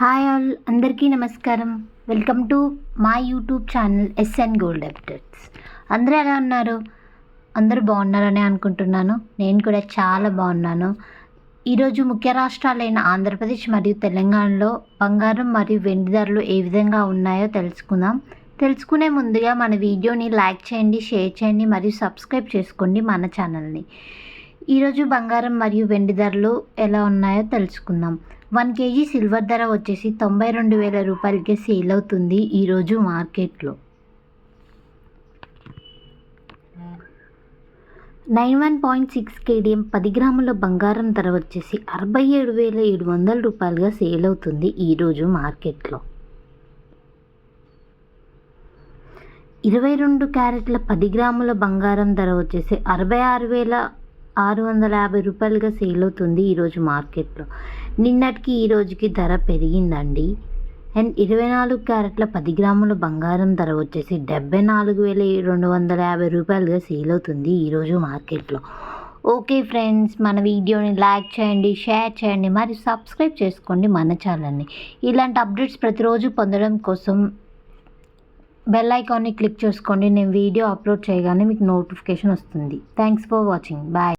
Hi all అందరికీ నమస్కారం. Welcome to మా YouTube channel SN gold updates అందరూ ఎలా ఉన్నారు? అందరూ బాగున్నారని అనుకుంటున్నాను. నేను కూడా చాలా బాగున్నాను. ఈరోజు ముఖ్య రాష్ట్రాలైన ఆంధ్రప్రదేశ్ మరియు తెలంగాణలో బంగారం మరియు వెండి ధరలు ఏ విధంగా ఉన్నాయో తెలుసుకుందాం. తెలుసుకునే ముందుగా మన వీడియోని లైక్ చేయండి షేర్ చేయండి మరియు సబ్స్క్రైబ్ చేసుకోండి మన ఛానల్ని. ఈరోజు బంగారం మరియు వెండి ధరలు ఎలా ఉన్నాయో తెలుసుకుందాం. వన్ కేజీ సిల్వర్ ధర వచ్చేసి తొంభై రెండు వేల రూపాయలకే సేల్ అవుతుంది ఈరోజు మార్కెట్లో. Nine one point six KDM పది గ్రాముల బంగారం ధర వచ్చేసి అరవై ఏడు వేల ఏడు వందల రూపాయలుగా సేల్ అవుతుంది ఈరోజు మార్కెట్లో. ఇరవై రెండు క్యారెట్ల పది గ్రాముల బంగారం ధర వచ్చేసి అరవై ఆరు వేల ఆరు వందల యాభై రూపాయలుగా సేల్ అవుతుంది ఈరోజు మార్కెట్లో. నిన్నటికి ఈ రోజుకి ధర పెరిగిందండి. అండ్ ఇరవై నాలుగు క్యారెట్ల పది గ్రాముల బంగారం ధర వచ్చేసి డెబ్బై నాలుగు వేల రెండు వందల యాభై రూపాయలుగా సేల్ అవుతుంది ఈరోజు మార్కెట్లో. ఓకే ఫ్రెండ్స్ మన వీడియోని లైక్ చేయండి షేర్ చేయండి మరియు సబ్స్క్రైబ్ చేసుకోండి మన ఛానల్ని. ఇలాంటి అప్డేట్స్ ప్రతిరోజు పొందడం కోసం బెల్ ఐకాన్ని క్లిక్ చేసుకోండి. నేను వీడియో అప్లోడ్ చేయగానే మీకు నోటిఫికేషన్ వస్తుంది. Thanks for watching. బాయ్.